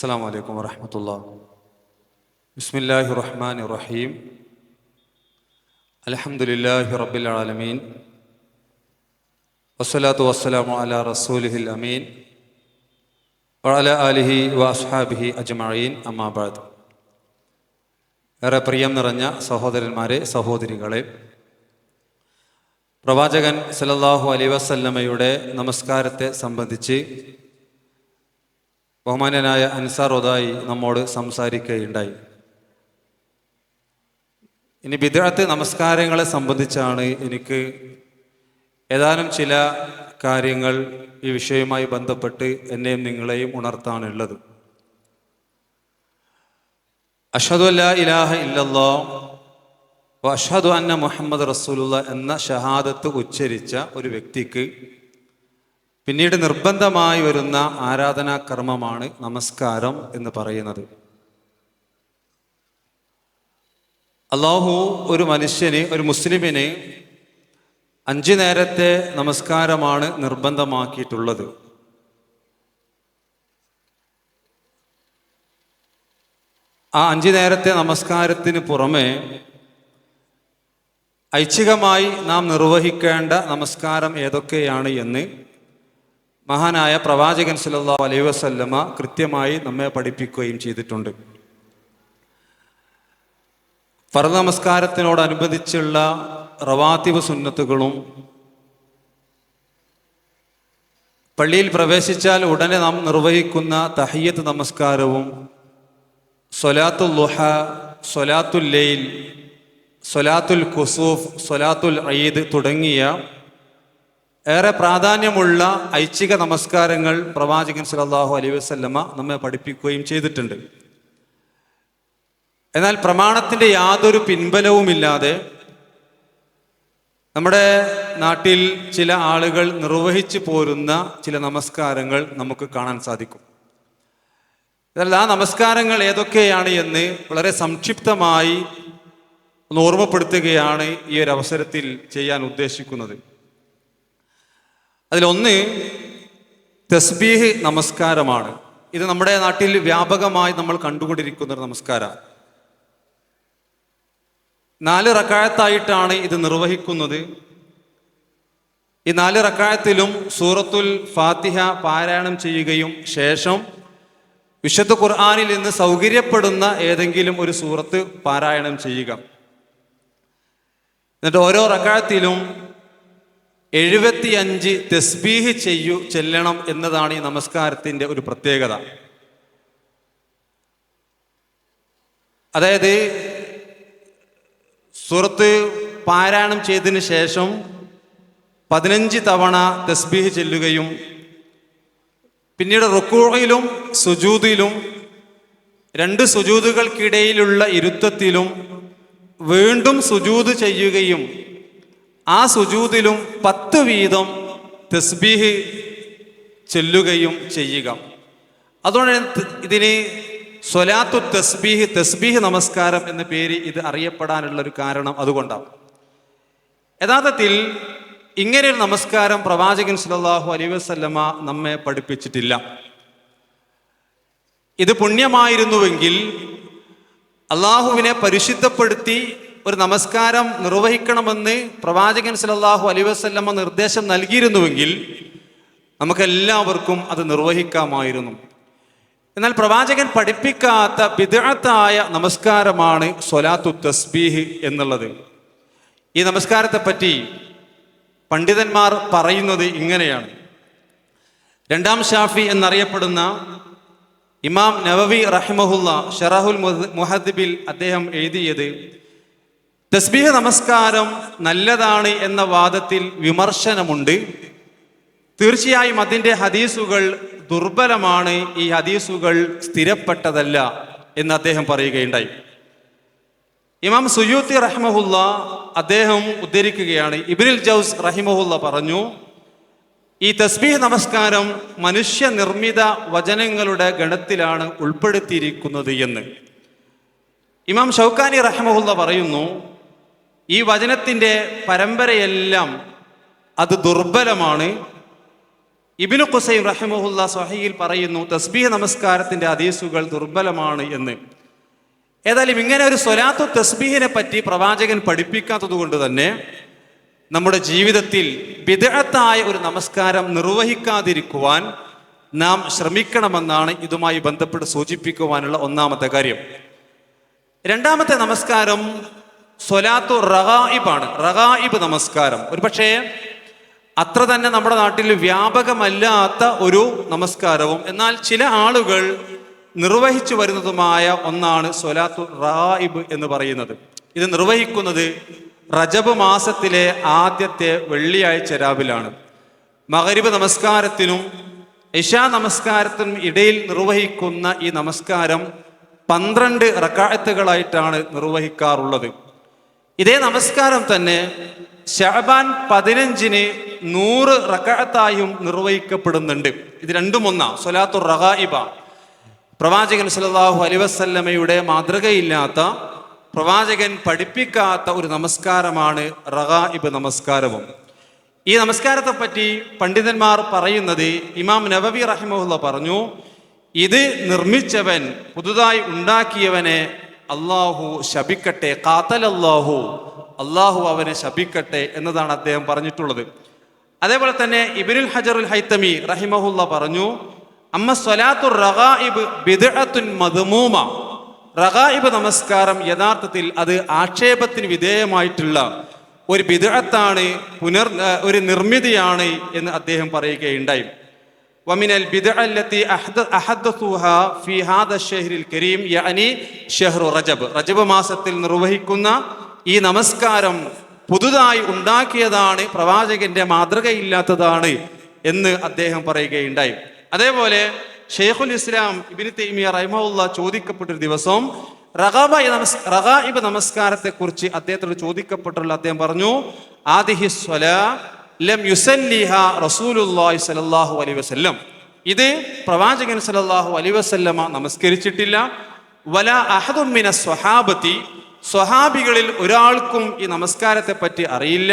السلام عليكم ورحمة الله بسم الله الرحمن الرحيم الحمد لله رب العالمين والصلاة والسلام على رسوله الأمين وعلى آله وأصحابه أجمعين أما بعد ഏറെ പ്രിയം നിറഞ്ഞ സഹോദരന്മാരെ സഹോദരികളെ പ്രവാചകൻ സല്ലല്ലാഹു അലൈ വസല്ലമയുടെ നമസ്കാരത്തെ സംബന്ധിച്ച് ബഹുമാന്യനായ അൻസാർ ഒതായി നമ്മോട് സംസാരിക്കുകയുണ്ടായി. ഇനി വിദ്യാർത്ഥി നമസ്കാരങ്ങളെ സംബന്ധിച്ചാണ് എനിക്ക് ഏതാനും ചില കാര്യങ്ങൾ ഈ വിഷയവുമായി ബന്ധപ്പെട്ട് എന്നെയും നിങ്ങളെയും ഉണർത്താനുള്ളത്. അഷദു അല്ല ഇലാഹ ഇല്ലല്ലോ അഷദു അന്ന മുഹമ്മദ് റസൂലുള്ള എന്ന ഷഹാദത്ത് ഉച്ചരിച്ച ഒരു വ്യക്തിക്ക് പിന്നീട് നിർബന്ധമായി വരുന്ന ആരാധനാ കർമ്മമാണ് നമസ്കാരം എന്ന് പറയുന്നത്. അള്ളാഹു ഒരു മനുഷ്യന് ഒരു മുസ്ലിമിന് അഞ്ചു നേരത്തെ നമസ്കാരമാണ് നിർബന്ധമാക്കിയിട്ടുള്ളത്. ആ അഞ്ചു നേരത്തെ നമസ്കാരത്തിന് പുറമെ ഐച്ഛികമായി നാം നിർവഹിക്കേണ്ട നമസ്കാരം ഏതൊക്കെയാണ് എന്ന് മഹാനായ പ്രവാചകൻ സല്ലല്ലാഹു അലൈഹി വസല്ലമ കൃത്യമായി നമ്മെ പഠിപ്പിക്കുകയും ചെയ്തിട്ടുണ്ട്. ഫർദ നമസ്കാരത്തിനോടനുബന്ധിച്ചുള്ള റവാത്തിബ് സുന്നത്തുകളും പള്ളിയിൽ പ്രവേശിച്ചാൽ ഉടനെ നാം നിർവഹിക്കുന്ന തഹയ്യത്ത് നമസ്കാരവും സൊലാത്തുൽ ലുഹ സൊലാത്തുൽ ലെയിൽ സൊലാത്തുൽ ഖുസൂഫ് സൊലാത്തുൽ ഈദ് തുടങ്ങിയ ഏറെ പ്രാധാന്യമുള്ള ഐച്ഛിക നമസ്കാരങ്ങൾ പ്രവാചകൻ സലാഹു അലൈ വസല്ലമ നമ്മെ പഠിപ്പിക്കുകയും ചെയ്തിട്ടുണ്ട്. എന്നാൽ പ്രമാണത്തിന്റെ യാതൊരു പിൻബലവുമില്ലാതെ നമ്മുടെ നാട്ടിൽ ചില ആളുകൾ നിർവഹിച്ചു പോരുന്ന ചില നമസ്കാരങ്ങൾ നമുക്ക് കാണാൻ സാധിക്കും. എന്നാൽ ആ നമസ്കാരങ്ങൾ ഏതൊക്കെയാണ് എന്ന് വളരെ സംക്ഷിപ്തമായി ഒന്ന് ഓർമ്മപ്പെടുത്തുകയാണ് ഈ ഒരു അവസരത്തിൽ ചെയ്യാൻ ഉദ്ദേശിക്കുന്നത്. അതിലൊന്ന് തസ്ബീഹ് നമസ്കാരമാണ്. ഇത് നമ്മുടെ നാട്ടിൽ വ്യാപകമായി നമ്മൾ കണ്ടുകൊണ്ടിരിക്കുന്ന ഒരു നമസ്കാരം നാല് റക്കായത്തായിട്ടാണ് ഇത് നിർവഹിക്കുന്നത്. ഈ നാല് റക്കായത്തിലും സൂറത്തുൽ ഫാത്തിഹ പാരായണം ചെയ്യുകയും ശേഷം വിശുദ്ധ ഖുർആാനിൽ നിന്ന് സൗകര്യപ്പെടുന്ന ഏതെങ്കിലും ഒരു സൂറത്ത് പാരായണം ചെയ്യുക. എന്നിട്ട് ഓരോ റക്കായത്തിലും എഴുപത്തിയഞ്ച് തെസ്ബീഹ് ചെയ്യു ചെല്ലണം എന്നതാണ് ഈ നമസ്കാരത്തിന്റെ ഒരു പ്രത്യേകത. അതായത് സുഹൃത്ത് പാരായണം ചെയ്തതിന് ശേഷം പതിനഞ്ച് തവണ തസ്ബീഹ് ചെല്ലുകയും പിന്നീട് റുക്കൂഴയിലും സുജൂദിലും രണ്ട് സുജൂതുകൾക്കിടയിലുള്ള ഇരുത്തത്തിലും വീണ്ടും സുജൂത് ചെയ്യുകയും ആ സുജൂതിലും പത്ത് വീതം തസ്ബീഹ് ചെല്ലുകയും ചെയ്യുക. അതുകൊണ്ട് ഇതിന് സ്വലാത്തു തസ്ബീഹ് തസ്ബീഹ് നമസ്കാരം എന്ന പേര് ഇത് അറിയപ്പെടാനുള്ള ഒരു കാരണം അതുകൊണ്ടാണ്. യഥാർത്ഥത്തിൽ ഇങ്ങനെ ഒരു നമസ്കാരം പ്രവാചകൻ സല്ലല്ലാഹു അലൈ വസല്ലമ നമ്മെ പഠിപ്പിച്ചിട്ടില്ല. ഇത് പുണ്യമായിരുന്നുവെങ്കിൽ അള്ളാഹുവിനെ പരിശുദ്ധപ്പെടുത്തി ഒരു നമസ്കാരം നിർവഹിക്കണമെന്ന് പ്രവാചകൻ സല്ലല്ലാഹു അലൈഹി വസ്ല്ലമ്മ നിർദ്ദേശം നൽകിയിരുന്നുവെങ്കിൽ നമുക്കെല്ലാവർക്കും അത് നിർവഹിക്കാമായിരുന്നു. എന്നാൽ പ്രവാചകൻ പഠിപ്പിക്കാത്ത വിദഗ്ധായ നമസ്കാരമാണ് സൊലാത്തു തസ്ബീഹ് എന്നുള്ളത്. ഈ നമസ്കാരത്തെ പറ്റി പണ്ഡിതന്മാർ പറയുന്നത് ഇങ്ങനെയാണ്. രണ്ടാം ഷാഫി എന്നറിയപ്പെടുന്ന ഇമാം നവവി റഹിമഹുല്ല ഷറാഹുൽ മുഹദ്ബിൽ അദ്ദേഹം എഴുതിയത് തസ്ബീഹ് നമസ്കാരം നല്ലതാണ് എന്ന വാദത്തിൽ വിമർശനമുണ്ട്. തീർച്ചയായും അതിന്റെ ഹദീസുകൾ ദുർബലമാണ് ഈ ഹദീസുകൾ സ്ഥിരപ്പെട്ടതല്ല എന്ന് അദ്ദേഹം പറയുകയുണ്ടായി. ഇമാം സുയൂത്തി റഹ്മഹുല്ല അദ്ദേഹം ഉദ്ധരിക്കുകയാണ്. ഇബ്രിൽ ജൗസ് റഹിമഹുല്ല പറഞ്ഞു ഈ തസ്ബീഹ് നമസ്കാരം മനുഷ്യ നിർമ്മിത വചനങ്ങളുടെ ഗണത്തിലാണ് ഉൾപ്പെടുത്തിയിരിക്കുന്നത് എന്ന്. ഇമാം ഷൗക്കാനി റഹ്മഹുല്ല പറയുന്നു ഈ വചനത്തിന്റെ പരമ്പരയെല്ലാം അത് ദുർബലമാണ്. ഇബിനു ഖുസൈം റഹിമുല്ല സ്വഹയിൽ പറയുന്നു തസ്ബീഹ് നമസ്കാരത്തിന്റെ ഹദീസുകൾ ദുർബലമാണ് എന്ന്. ഏതായാലും ഇങ്ങനെ ഒരു സ്വലാത്തു തസ്ബീഹിനെ പറ്റി പ്രവാചകൻ പഠിപ്പിക്കാത്തത് കൊണ്ട് തന്നെ നമ്മുടെ ജീവിതത്തിൽ വിദഗ്ധത്തായ ഒരു നമസ്കാരം നിർവഹിക്കാതിരിക്കുവാൻ നാം ശ്രമിക്കണമെന്നാണ് ഇതുമായി ബന്ധപ്പെട്ട് സൂചിപ്പിക്കുവാനുള്ള ഒന്നാമത്തെ കാര്യം. രണ്ടാമത്തെ നമസ്കാരം സ്വലാത്തു റഹായിബാണ് റഹായിബ് നമസ്കാരം. ഒരുപക്ഷേ അത്ര തന്നെ നമ്മുടെ നാട്ടിൽ വ്യാപകമല്ലാത്ത ഒരു നമസ്കാരവും. എന്നാൽ ചില ആളുകൾ നിർവഹിച്ചു വരുന്നതുമായ ഒന്നാണ് സ്വലാത്തു റായിബ് എന്ന് പറയുന്നത്. ഇത് നിർവഹിക്കുന്നത് റജബ് മാസത്തിലെ ആദ്യത്തെ വെള്ളിയാഴ്ച രാവിലാണ്. മകരിബ് നമസ്കാരത്തിനും ഇഷാ നമസ്കാരത്തിനും ഇടയിൽ നിർവഹിക്കുന്ന ഈ നമസ്കാരം പന്ത്രണ്ട് റക്കായത്തുകളായിട്ടാണ് നിർവഹിക്കാറുള്ളത്. ഇതേ നമസ്കാരം തന്നെ ഷഹബാൻ പതിനഞ്ചിന് നൂറ് റക്കായത്തായും നിർവഹിക്കപ്പെടുന്നുണ്ട്. ഇത് രണ്ടും ഒന്നാ. സൊലാത്തു റഹായിബ പ്രവാചകൻ സലാഹു അലിവസല്ലമയുടെ മാതൃകയില്ലാത്ത പ്രവാചകൻ പഠിപ്പിക്കാത്ത ഒരു നമസ്കാരമാണ് റഹായിബ് നമസ്കാരവും. ഈ നമസ്കാരത്തെ പറ്റി പണ്ഡിതന്മാർ പറയുന്നത് ഇമാം നബവി റഹിമുല്ല പറഞ്ഞു ഇത് നിർമ്മിച്ചവൻ പുതുതായി ഉണ്ടാക്കിയവനെ അള്ളാഹു ശപിക്കട്ടെ കാത്തൽ അള്ളാഹു അള്ളാഹു അവനെ ശപിക്കട്ടെ എന്നതാണ് അദ്ദേഹം പറഞ്ഞിട്ടുള്ളത്. അതേപോലെ തന്നെ ഇബിനുൽ ഹജറുൽ ഹൈത്തമി റഹിമഹുല്ല പറഞ്ഞു അമ്മ സ്വലാത്തു റഗായിബ് ബിദ്അത്തുൻ മദ്മൂമ. റഗായിബ് നമസ്കാരം യഥാർത്ഥത്തിൽ അത് ആക്ഷേപത്തിന് വിധേയമായിട്ടുള്ള ഒരു ബിദ്അത്താണ് പുനർ ഒരു നിർമ്മിതിയാണ് എന്ന് അദ്ദേഹം പറയുകയുണ്ടായി. ومن البدع التي أحد- أحدثوها في هذا الشهر الكريم يعني شهر رجب റജബ് മാസത്തിൽ നിർവഹിക്കുന്ന ഈ നമസ്കാരം പുതുതായി ഉണ്ടാക്കിയതാണ് പ്രവാചകന്റെ മാതൃകയില്ലാത്തതാണ് എന്ന് അദ്ദേഹം പറയുകയുണ്ടായി അതേപോലെ ഷെയ്ഖുൽ ഇസ്ലാം ഇബിന് തൈമിയ റഹിമഹുല്ല ചോദിക്കപ്പെട്ടൊരു ദിവസം റഗാബ നമസ് റഗായിബ് നമസ്കാരത്തെ കുറിച്ച് അദ്ദേഹത്തോട് ചോദിക്കപ്പെട്ടുള്ള അദ്ദേഹം പറഞ്ഞു ആദിഹി സ്വലാ ലം യുസല്ലിഹ റസൂലുല്ലാഹി സലല്ലാഹു അലൈഹി വസല്ലം. ഇത് പ്രവാചകൻ സല്ലല്ലാഹു അലൈഹി വസല്ലമ നമസ്കരിച്ചിട്ടില്ല. വല അഹദുമിന സ്വഹാബത്തി സ്വഹാബികളിൽ ഒരാൾക്കും ഈ നമസ്കാരത്തെ പറ്റി അറിയില്ല.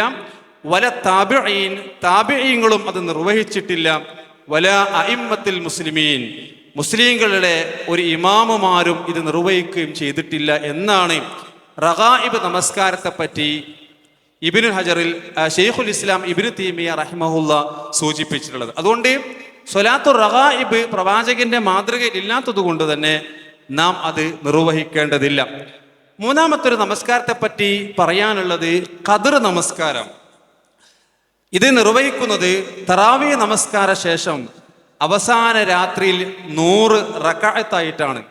വല താബിഈൻ താബിഈങ്ങളും അത് നിർവഹിച്ചിട്ടില്ല. വല അയിമ്മത്തിൽ മുസ്ലിമീൻ മുസ്ലിങ്ങളുടെ ഒരു ഇമാമുമാരും ഇത് നിർവഹിക്കുകയും ചെയ്തിട്ടില്ല എന്നാണ് റഗായിബ് നമസ്കാരത്തെ പറ്റി ഇബിനു ഹജറിൽ ഷെയ്ഖുൽ ഇസ്ലാം ഇബിനു തീമിയ റഹ്മഹുല്ല സൂചിപ്പിച്ചിട്ടുള്ളത്. അതുകൊണ്ട് സ്വലാത്തു റഹായിബ് പ്രവാചകന്റെ മാതൃകയിൽ ഇല്ലാത്തത് കൊണ്ട് തന്നെ നാം അത് നിർവഹിക്കേണ്ടതില്ല. മൂന്നാമത്തൊരു നമസ്കാരത്തെ പറ്റി പറയാനുള്ളത് കതിർ നമസ്കാരം. ഇത് നിർവഹിക്കുന്നത് തറാവി നമസ്കാര ശേഷം അവസാന രാത്രിയിൽ നൂറ് റക്കായത്തായിട്ടാണ്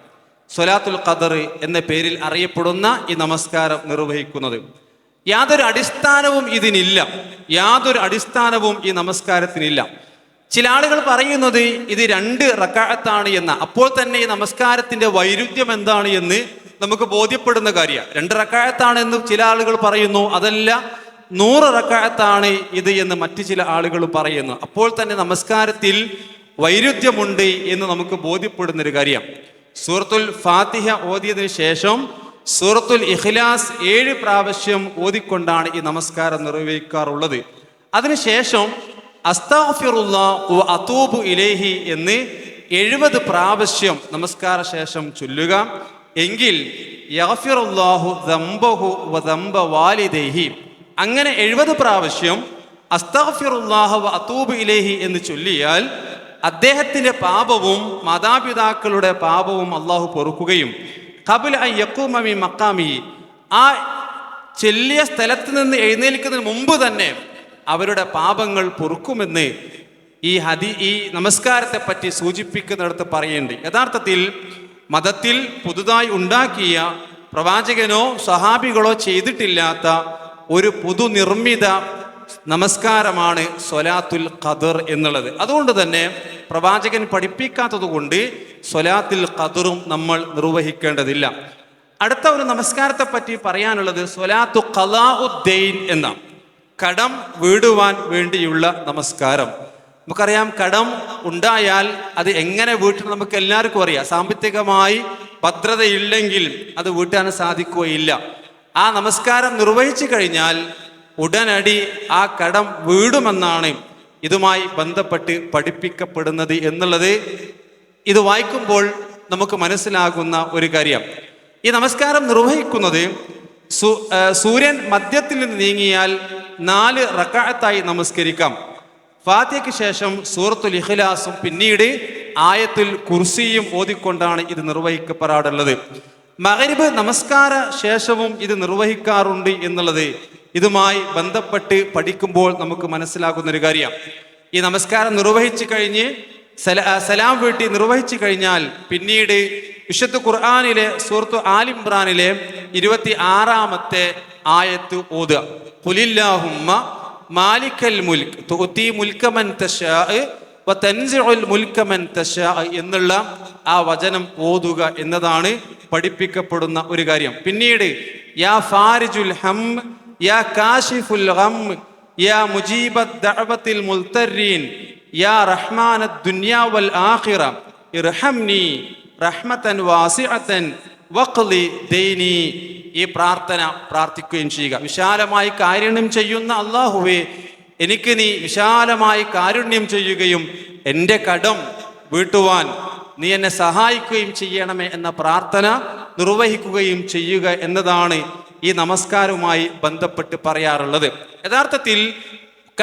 സൊലാത്തുൽ ഖദർ എന്ന പേരിൽ അറിയപ്പെടുന്ന ഈ നമസ്കാരം നിർവഹിക്കുന്നത്. യാതൊരു അടിസ്ഥാനവും ഇതിനില്ല. യാതൊരു അടിസ്ഥാനവും ഈ നമസ്കാരത്തിനില്ല. ചില ആളുകൾ പറയുന്നത് ഇത് രണ്ട് റക്കാഴത്താണ് എന്ന. അപ്പോൾ തന്നെ ഈ നമസ്കാരത്തിന്റെ വൈരുദ്ധ്യം എന്താണ് എന്ന് നമുക്ക് ബോധ്യപ്പെടുന്ന കാര്യമാണ് രണ്ട് റക്കാഴത്താണ് എന്ന് ചില ആളുകൾ പറയുന്നു. അതല്ല നൂറ് റക്കാഴത്താണ് ഇത് എന്ന് മറ്റു ചില ആളുകൾ പറയുന്നു. അപ്പോൾ തന്നെ നമസ്കാരത്തിൽ വൈരുദ്ധ്യമുണ്ട് എന്ന് നമുക്ക് ബോധ്യപ്പെടുന്ന ഒരു കാര്യം. സൂറത്തുൽ ഫാത്തിഹ ഓതിയതിനു ശേഷം സൂറത്തുൽ ഇഖ്ലാസ് ഏഴ് പ്രാവശ്യം ഓതിക്കൊണ്ടാണ് ഈ നമസ്കാരം നിർവഹിക്കാറുള്ളത്. അതിനുശേഷം അസ്താഫിറുള്ള അതൂബു ഇലേഹി എന്ന് എഴുപത് പ്രാവശ്യം നമസ്കാര ശേഷം ചൊല്ലുക. എങ്കിൽ അങ്ങനെ എഴുപത് പ്രാവശ്യം അസ്താഫിറുല്ലാഹു അതൂബ് ഇലൈഹി എന്ന് ചൊല്ലിയാൽ അദ്ദേഹത്തിന്റെ പാപവും മാതാപിതാക്കളുടെ പാപവും അള്ളാഹു പൊറുക്കുകയും ഖബുൽ അൻ യഖൂമ മക്കാമി ആ ചെല്ലിയ സ്ഥലത്ത് നിന്ന് എഴുന്നേൽക്കുന്നതിന് മുമ്പ് തന്നെ അവരുടെ പാപങ്ങൾ പൊറുക്കുമെന്ന് ഈ ഹതി ഈ നമസ്കാരത്തെ പറ്റി സൂചിപ്പിക്കുന്നിടത്ത് പറയുന്നുണ്ട്. യഥാർത്ഥത്തിൽ മതത്തിൽ പുതുതായി ഉണ്ടാക്കിയ പ്രവാചകനോ സഹാബികളോ ചെയ്തിട്ടില്ലാത്ത ഒരു പുതുനിർമ്മിത നമസ്കാരമാണ് സൊലാത്തുൽ ഖദർ എന്നുള്ളത്. അതുകൊണ്ട് തന്നെ പ്രവാചകൻ പഠിപ്പിക്കാത്തത് കൊണ്ട് സൊലാത്തുൽ ഖദറും നമ്മൾ നിർവഹിക്കേണ്ടതില്ല. അടുത്ത ഒരു നമസ്കാരത്തെ പറ്റി പറയാനുള്ളത് സൊലാത്തു ഖലാഉദ്ദൈൻ എന്ന കടം വീടുവാൻ വേണ്ടിയുള്ള നമസ്കാരം. നമുക്കറിയാം കടം ഉണ്ടായാൽ അത് എങ്ങനെ വീട്ടിൽ നമുക്ക് എല്ലാവർക്കും അറിയാം. സാമ്പത്തികമായി ഭദ്രതയില്ലെങ്കിൽ അത് വീട്ടാൻ സാധിക്കുകയില്ല. ആ നമസ്കാരം നിർവഹിച്ചു കഴിഞ്ഞാൽ ഉടനടി ആ കടം വീടുമെന്നാണ് ഇതുമായി ബന്ധപ്പെട്ട് പഠിപ്പിക്കപ്പെടുന്നത് എന്നുള്ളത് ഇത് വായിക്കുമ്പോൾ നമുക്ക് മനസ്സിലാകുന്ന ഒരു കാര്യം. ഈ നമസ്കാരം നിർവഹിക്കുന്നത് സൂര്യൻ മധ്യത്തിൽ നിന്ന് നീങ്ങിയാൽ നാല് റക്കാഴത്തായി നമസ്കരിക്കാം. ഫാത്തിയയ്ക്ക് ശേഷം സൂറത്തുൽ ഇഖ്ലാസും പിന്നീട് ആയത്തിൽ കുർസിയും ഓതിക്കൊണ്ടാണ് ഇത് നിർവഹിക്കപ്പെടാറുള്ളത്. മകരിബ് നമസ്കാര ശേഷവും ഇത് നിർവഹിക്കാറുണ്ട് എന്നുള്ളത് ഇതുമായി ബന്ധപ്പെട്ട് പഠിക്കുമ്പോൾ നമുക്ക് മനസ്സിലാകുന്ന ഒരു കാര്യം. ഈ നമസ്കാരം നിർവഹിച്ചു കഴിഞ്ഞ് സലാം വീട്ടി നിർവഹിച്ചു കഴിഞ്ഞാൽ പിന്നീട് വിശുദ്ധ ഖുർആാനിലെ സുഹൃത്തു ആലിംബ്രാനിലെ ഇരുപത്തി ആറാമത്തെ ആയത്ത് ഓതുക. ഖുലില്ലാഹുമ്മ മാലിക്കൽ മുൽക്ക് തുഅത്തി മുൽക മൻ തശാഅ് വതൻസിഉൽ മുൽക മൻ തശാഅ് എന്നുള്ള ആ വചനം ഓതുക എന്നതാണ് പഠിപ്പിക്കപ്പെടുന്ന ഒരു കാര്യം. പിന്നീട് യാ ഫാരിജുൽ ഹം യാ കാശിഫുൽ യാ മുജീബത് ദഅവത്തിൽ മുൽത്തരീൻ യാ റഹ്മാനദ് ദുനിയാ വൽ ആഖിറ ഇർഹംനി റഹ്മതൻ വാസിഅതൻ വഖ്ലി ദൈനി. ഈ പ്രാർത്ഥന പ്രാർത്ഥിക്കുകയും ചെയ്യുക. വിശാലമായി കാരുണ്യം ചെയ്യുന്ന അള്ളാഹുവേ എനിക്ക് നീ വിശാലമായി കാരുണ്യം ചെയ്യുകയും എന്റെ കടം വീട്ടുവാൻ നീ എന്നെ സഹായിക്കുകയും ചെയ്യണമേ എന്ന പ്രാർത്ഥന നിർവഹിക്കുകയും ചെയ്യുക എന്നതാണ് ഈ നമസ്കാരവുമായി ബന്ധപ്പെട്ട് പറയാറുള്ളത്. യഥാർത്ഥത്തിൽ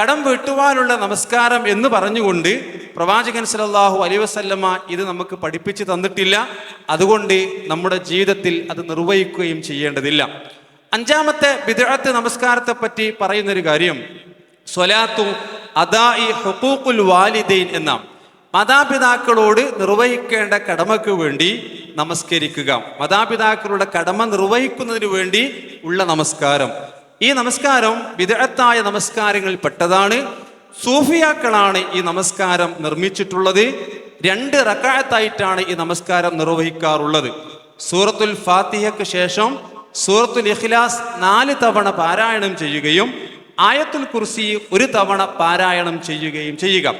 കടം വീട്ടുവാനുള്ള നമസ്കാരം എന്ന് പറഞ്ഞുകൊണ്ട് പ്രവാചകൻ സല്ലല്ലാഹു അലൈഹി വസല്ലമ്മ ഇത് നമുക്ക് പഠിപ്പിച്ചു തന്നിട്ടില്ല. അതുകൊണ്ട് നമ്മുടെ ജീവിതത്തിൽ അത് നിർവഹിക്കുകയും ചെയ്യേണ്ടതില്ല. അഞ്ചാമത്തെ വിദഗ്ധ നമസ്കാരത്തെ പറ്റി പറയുന്നൊരു കാര്യം. സ്വലാത്തു അദാഇ ഹുക്കൂക്കുൽ വാലിദൈൻ എന്ന മാതാപിതാക്കളോട് നിർവഹിക്കേണ്ട കടമയ്ക്ക് വേണ്ടി നമസ്കരിക്കുക. മാതാപിതാക്കളുടെ കടമ നിർവഹിക്കുന്നതിന് വേണ്ടി ഉള്ള നമസ്കാരം. ഈ നമസ്കാരം വിദഗ്ധായ നമസ്കാരങ്ങളിൽ പെട്ടതാണ്. സൂഫിയാക്കളാണ് ഈ നമസ്കാരം നിർമ്മിച്ചിട്ടുള്ളത്. രണ്ട് റക്കായത്തായിട്ടാണ് ഈ നമസ്കാരം നിർവഹിക്കാറുള്ളത്. സൂറത്തുൽ ഫാത്തിഹയ്ക്ക് ശേഷം സൂറത്തുൽ ഇഖ്ലാസ് നാല് തവണ പാരായണം ചെയ്യുകയും ആയത്തുൽ കുർസി ഒരു തവണ പാരായണം ചെയ്യുകയും ചെയ്യുക.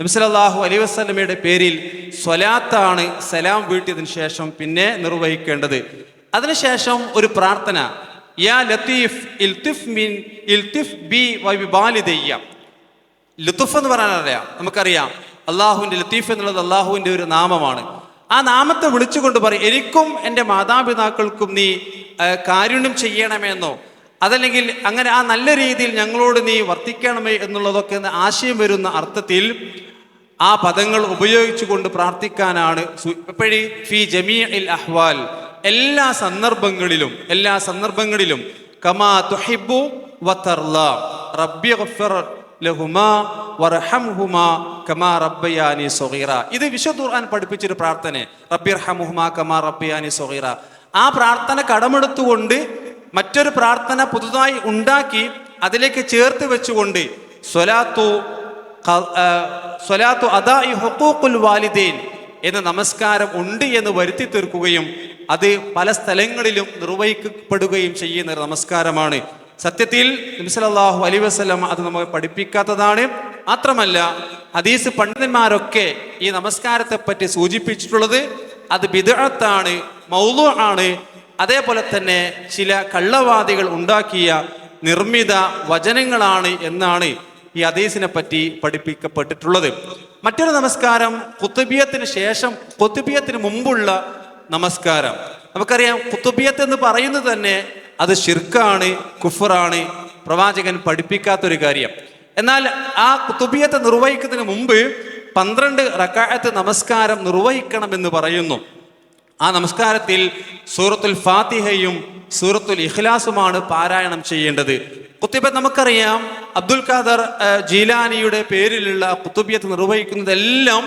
നബിസലല്ലാഹു അലൈ വസ്ലമയുടെ പേരിൽ സ്വലാത്താണ് സലാം വീട്ടിയതിന് ശേഷം പിന്നെ നിർവഹിക്കേണ്ടത്. അതിനുശേഷം ഒരു പ്രാർത്ഥന. യാ ലത്തീഫ് ഇൽത്തിഫ് മീൻ ഇൽത്തിഫ് ബി വൈബാലിദയ്യ ലുത്തുഫ് എന്ന് പറയാനറിയാം നമുക്കറിയാം. അള്ളാഹുവിന്റെ ലത്തീഫ് എന്നുള്ളത് അള്ളാഹുവിന്റെ ഒരു നാമമാണ്. ആ നാമത്തെ വിളിച്ചുകൊണ്ട് പറയും എനിക്കും എന്റെ മാതാപിതാക്കൾക്കും നീ കാരുണ്യം ചെയ്യണമെന്നോ? അതല്ലെങ്കിൽ അങ്ങനെ ആ നല്ല രീതിയിൽ ഞങ്ങളോട് നീ വർത്തിക്കണമേ എന്നുള്ളതൊക്കെ എന്ന ആശയം വരുന്ന അർത്ഥത്തിൽ ആ പദങ്ങൾ ഉപയോഗിച്ചുകൊണ്ട് പ്രാർത്ഥിക്കാനാണ് എപ്പോഴീ? ഫി ജമീഇൽ അഹ്വാൽ. എല്ലാ സന്ദർഭങ്ങളിലും എല്ലാ സന്ദർഭങ്ങളിലും. കമാ തുഹിബു റബ്ബി ലഹുമാ കമാ ഇത് വിശുദ്ധ ഖുർആൻ പഠിപ്പിച്ചൊരു പ്രാർത്ഥന. റബ്ബിർഹമുഹുമാ കമാ റബ്ബയാനി സൊഹീറ ആ പ്രാർത്ഥന കടമെടുത്തുകൊണ്ട് മറ്റൊരു പ്രാർത്ഥന പുതുതായി ഉണ്ടാക്കി അതിലേക്ക് ചേർത്ത് വെച്ചുകൊണ്ട് സ്വലാത്തു സ്വലാത്തു വാലിദൈൻ എന്ന നമസ്കാരം ഉണ്ട് എന്ന് വരുത്തി തീർക്കുകയും അത് പല സ്ഥലങ്ങളിലും നിർവഹിക്കപ്പെടുകയും ചെയ്യുന്ന ഒരു നമസ്കാരമാണ്. സത്യത്തിൽ നിംസലാഹു അലി വസ്ലം അത് നമ്മൾ പഠിപ്പിക്കാത്തതാണ്. മാത്രമല്ല ഹദീസ് പണ്ഡിതന്മാരൊക്കെ ഈ നമസ്കാരത്തെ പറ്റി സൂചിപ്പിച്ചിട്ടുള്ളത് അത് ബിദഴത്താണ് മൗലു ആണ് അതേപോലെ തന്നെ ചില കള്ളവാദികൾ ഉണ്ടാക്കിയ നിർമ്മിത വചനങ്ങളാണ് എന്നാണ് ഈ അദീസിനെ പറ്റി പഠിപ്പിക്കപ്പെട്ടിട്ടുള്ളത്. മറ്റൊരു നമസ്കാരം കുത്തുബിയത്തിന് ശേഷം കുത്തുബിയത്തിന് മുമ്പുള്ള നമസ്കാരം. നമുക്കറിയാം കുത്തുബിയത്ത് എന്ന് പറയുന്നത് തന്നെ അത് ഷിർക്കാണ് കുഫറാണ് പ്രവാചകൻ പഠിപ്പിക്കാത്തൊരു കാര്യം. എന്നാൽ ആ കുത്തുബിയത്ത് നിർവഹിക്കുന്നതിന് മുമ്പ് പന്ത്രണ്ട് റക്കായത്ത് നമസ്കാരം നിർവഹിക്കണമെന്ന് പറയുന്നു. ആ നമസ്കാരത്തിൽ സൂറത്തുൽ ഫാത്തിഹയും സൂറത്തുൽ ഇഖ്ലാസുമാണ് പാരായണം ചെയ്യേണ്ടത്. കുത്തുബത്ത് നമുക്കറിയാം അബ്ദുൽ ഖാദർ ജീലാനിയുടെ പേരിലുള്ള കുത്തുബിയത്ത് നിർവഹിക്കുന്നതെല്ലാം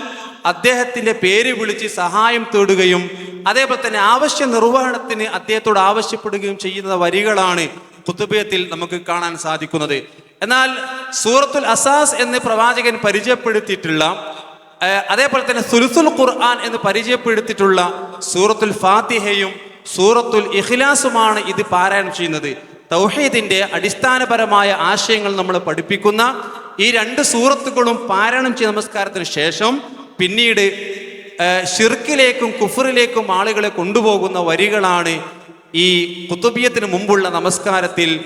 അദ്ദേഹത്തിന്റെ പേര് വിളിച്ച് സഹായം തേടുകയും അതേപോലെ തന്നെ ആവശ്യ നിർവഹണത്തിന് അദ്ദേഹത്തോട് ആവശ്യപ്പെടുകയും ചെയ്യുന്ന വരികളാണ് കുത്തുബിയത്തിൽ നമുക്ക് കാണാൻ സാധിക്കുന്നത്. എന്നാൽ സൂറത്തുൽ അസാസ് എന്ന് പ്രവാചകൻ പരിചയപ്പെടുത്തിയിട്ടുള്ള അതേപോലെ തന്നെ സുലുസുൽ ഖുർആൻ എന്ന് പരിചയപ്പെടുത്തിയിട്ടുള്ള സൂറത്തുൽ ഫാത്തിഹയും സൂറത്തുൽ ഇഖ്ലാസുമാണ് ഇത് പാരായണം ചെയ്യുന്നത്. തൗഹീദിന്റെ അടിസ്ഥാനപരമായ ആശയങ്ങൾ നമ്മൾ പഠിപ്പിക്കുന്ന ഈ രണ്ട് സൂറത്തുകളും പാരായണം ചെയ്ത നമസ്കാരത്തിന് ശേഷം പിന്നീട് ഷിർക്കിലേക്കും കുഫറിലേക്കും ആളുകളെ കൊണ്ടുപോകുന്ന വരികളാണ് ഈ കുത്തുബിയത്തിന് മുമ്പുള്ള നമസ്കാരത്തിൽ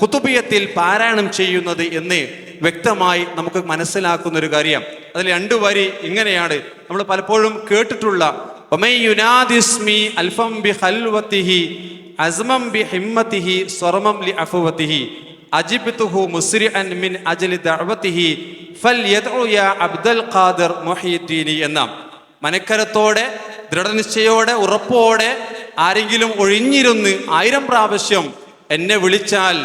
കുത്തുബിയത്തിൽ പാരായണം ചെയ്യുന്നത് എന്ന് വ്യക്തമായി നമുക്ക് മനസ്സിലാക്കുന്ന ഒരു കാര്യം. അതിൽ രണ്ടു വരി ഇങ്ങനെയാണ്. നമ്മൾ പലപ്പോഴും കേട്ടിട്ടുള്ള "വമൻ യുനാദിസ്മി അൽഫം ബി ഹൽവത്തിഹി അസ്മം ബി ഹിമ്മത്തിഹി സ്വർമം ലി അഫുവത്തിഹി അജിബ്തുഹു മുസ്രിഅൻ മിൻ അജ്ലി ദഅവതിഹി ഫൽയദ്ഉ യാ അബ്ദുൽ ഖാദിർ മുഹീദ്ദീനി എന്ന. മനക്കരത്തോടെ ദൃഢനിശ്ചയോടെ ഉറപ്പോടെ ആരെങ്കിലും ഒഴിഞ്ഞിരുന്ന് ആയിരം പ്രാവശ്യം എന്നെ വിളിച്ചാൽ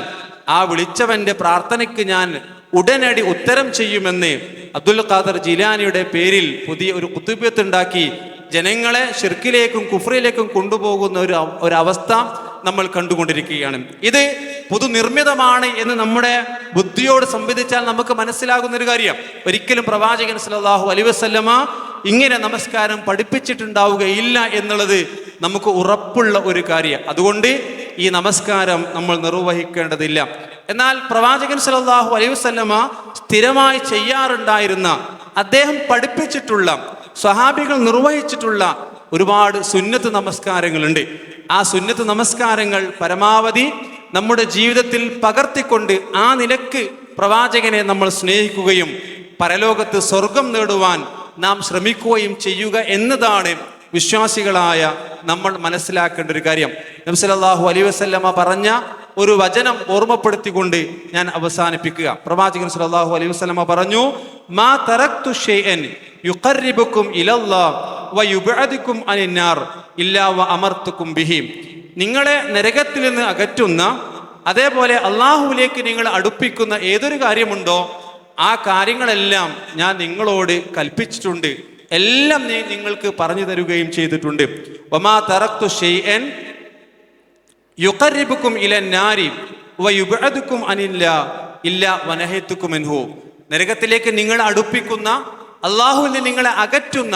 ആ വിളിച്ചവന്റെ പ്രാർത്ഥനയ്ക്ക് ഞാൻ ഉടനടി ഉത്തരം ചെയ്യുമെന്ന് അബ്ദുൽ ഖാദർ ജിലാനിയുടെ പേരിൽ പുതിയ ഒരു കുത്തുബിയത്ത് ഉണ്ടാക്കി ജനങ്ങളെ ഷിർക്കിലേക്കും കുഫ്രയിലേക്കും കൊണ്ടുപോകുന്ന ഒരു ഒരവസ്ഥ നമ്മൾ കണ്ടുകൊണ്ടിരിക്കുകയാണ്. ഇത് പുതുനിർമ്മിതമാണ് എന്ന് നമ്മുടെ ബുദ്ധിയോട് സംവദിച്ചാൽ നമുക്ക് മനസ്സിലാകുന്ന ഒരു കാര്യം. ഒരിക്കലും പ്രവാചകൻ സലാഹു അലൈഹി വസല്ലമ ഇങ്ങനെ നമസ്കാരം പഠിപ്പിച്ചിട്ടുണ്ടാവുകയില്ല എന്നുള്ളത് നമുക്ക് ഉറപ്പുള്ള ഒരു കാര്യം. അതുകൊണ്ട് ഈ നമസ്കാരം നമ്മൾ നിർവഹിക്കേണ്ടതില്ല. എന്നാൽ പ്രവാചകൻ സല്ലല്ലാഹു അലൈഹി വസല്ലമ സ്ഥിരമായി ചെയ്യാറുണ്ടായിരുന്ന അദ്ദേഹം പഠിപ്പിച്ചിട്ടുള്ള സ്വഹാബികൾ നിർവഹിച്ചിട്ടുള്ള ഒരുപാട് സുന്നത്ത് നമസ്കാരങ്ങളുണ്ട്. ആ സുന്നത്ത് നമസ്കാരങ്ങൾ പരമാവധി നമ്മുടെ ജീവിതത്തിൽ പകർത്തിക്കൊണ്ട് ആ നിലയ്ക്ക് പ്രവാചകനെ നമ്മൾ സ്നേഹിക്കുകയും പരലോകത്ത് സ്വർഗം നേടുവാൻ നാം ശ്രമിക്കുകയും ചെയ്യുക എന്നതാണ് വിശ്വാസികളായ നമ്മൾ മനസ്സിലാക്കേണ്ട ഒരു കാര്യം. നബ്സലാഹു അലൈ വസല്ലമ പറഞ്ഞ ഒരു വചനം ഓർമ്മപ്പെടുത്തിക്കൊണ്ട് ഞാൻ അവസാനിപ്പിക്കുക. പ്രവാചകൻ സലാഹു അലൈഹി വസല്ലമ പറഞ്ഞു മാ തറക്തു വയുബ്അദുക്കും അനിന്നാർ ഇല്ലാ വ ബിഹി. നിങ്ങളെ നരകത്തിൽ നിന്ന് അകറ്റുന്ന അതേപോലെ അള്ളാഹുവിലേക്ക് നിങ്ങൾ അടുപ്പിക്കുന്ന ഏതൊരു കാര്യമുണ്ടോ ആ കാര്യങ്ങളെല്ലാം ഞാൻ നിങ്ങളോട് കൽപ്പിച്ചിട്ടുണ്ട്. എല്ലാം നീ നിങ്ങൾക്ക് പറഞ്ഞു തരുകയും ചെയ്തിട്ടുണ്ട്. ഒമാ തറക്തു ഷെയ്യൻ യുക്കറിബുക്കും ഇല നാരി വയുബഅദുക്കും അനില്ല ഇല്ല വനഹത്തുക്കും എൻഹു നരകത്തിലേക്ക് നിങ്ങൾ അടുപ്പിക്കുന്ന അള്ളാഹുവിനെ നിങ്ങളെ അകറ്റുന്ന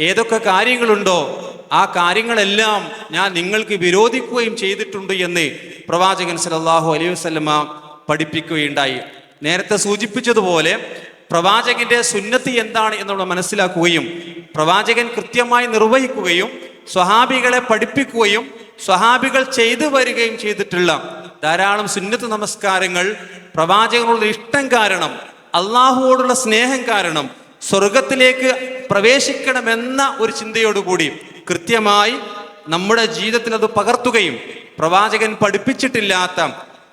ഏതൊക്കെ കാര്യങ്ങളുണ്ടോ ആ കാര്യങ്ങളെല്ലാം ഞാൻ നിങ്ങൾക്ക് വിരോധിക്കുകയും ചെയ്തിട്ടുണ്ട് എന്ന് പ്രവാചകൻ സല്ലല്ലാഹു അലൈഹി വസ്ലമ പഠിപ്പിക്കുകയുണ്ടായി. നേരത്തെ സൂചിപ്പിച്ചതുപോലെ പ്രവാചകന്റെ സുന്നത്ത് എന്താണ് എന്നുള്ളത് മനസ്സിലാക്കുകയും പ്രവാചകൻ കൃത്യമായി നിർവഹിക്കുകയും സ്വഹാബികളെ പഠിപ്പിക്കുകയും സ്വഹാബികൾ ചെയ്തു വരികയും ചെയ്തിട്ടുള്ള ധാരാളം സുന്നത്ത് നമസ്കാരങ്ങൾ പ്രവാചകനോടുള്ള ഇഷ്ടം കാരണം അള്ളാഹുവോടുള്ള സ്നേഹം കാരണം സ്വർഗത്തിലേക്ക് പ്രവേശിക്കണമെന്ന ഒരു ചിന്തയോടുകൂടി കൃത്യമായി നമ്മുടെ ജീവിതത്തിൽ അത് പകർത്തുകയും പ്രവാചകൻ പഠിപ്പിച്ചിട്ടില്ലാത്ത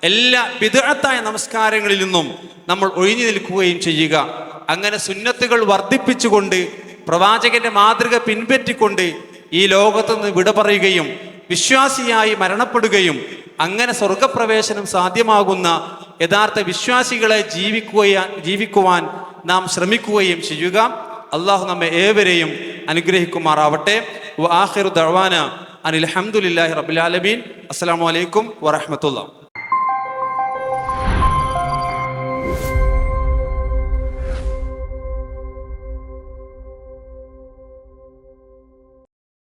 എല്ലാ വിദഗ്ധത്തായ നമസ്കാരങ്ങളിൽ നിന്നും നമ്മൾ ഒഴിഞ്ഞു നിൽക്കുകയും ചെയ്യുക. അങ്ങനെ സുന്നത്തുകൾ വർദ്ധിപ്പിച്ചുകൊണ്ട് പ്രവാചകന്റെ മാതൃക പിൻപറ്റിക്കൊണ്ട് ഈ ലോകത്ത് നിന്ന് വിട പറയുകയും വിശ്വാസിയായി മരണപ്പെടുകയും അങ്ങനെ സ്വർഗപ്രവേശനം സാധ്യമാകുന്ന യഥാർത്ഥ വിശ്വാസികളെ ജീവിക്കുക ജീവിക്കുവാൻ നാം ശ്രമിക്കുകയും ചെയ്യുക. അള്ളാഹു നമ്മെ ഏവരെയും അനുഗ്രഹിക്കുമാറാവട്ടെ. ആഹിർ ദർവാന അനിൽ ഹംദുലില്ലാഹി റബ്ബിൽ അസ്സാം വലൈക്കും അലൈക്കും വറഹ്മത്തുള്ളാഹി.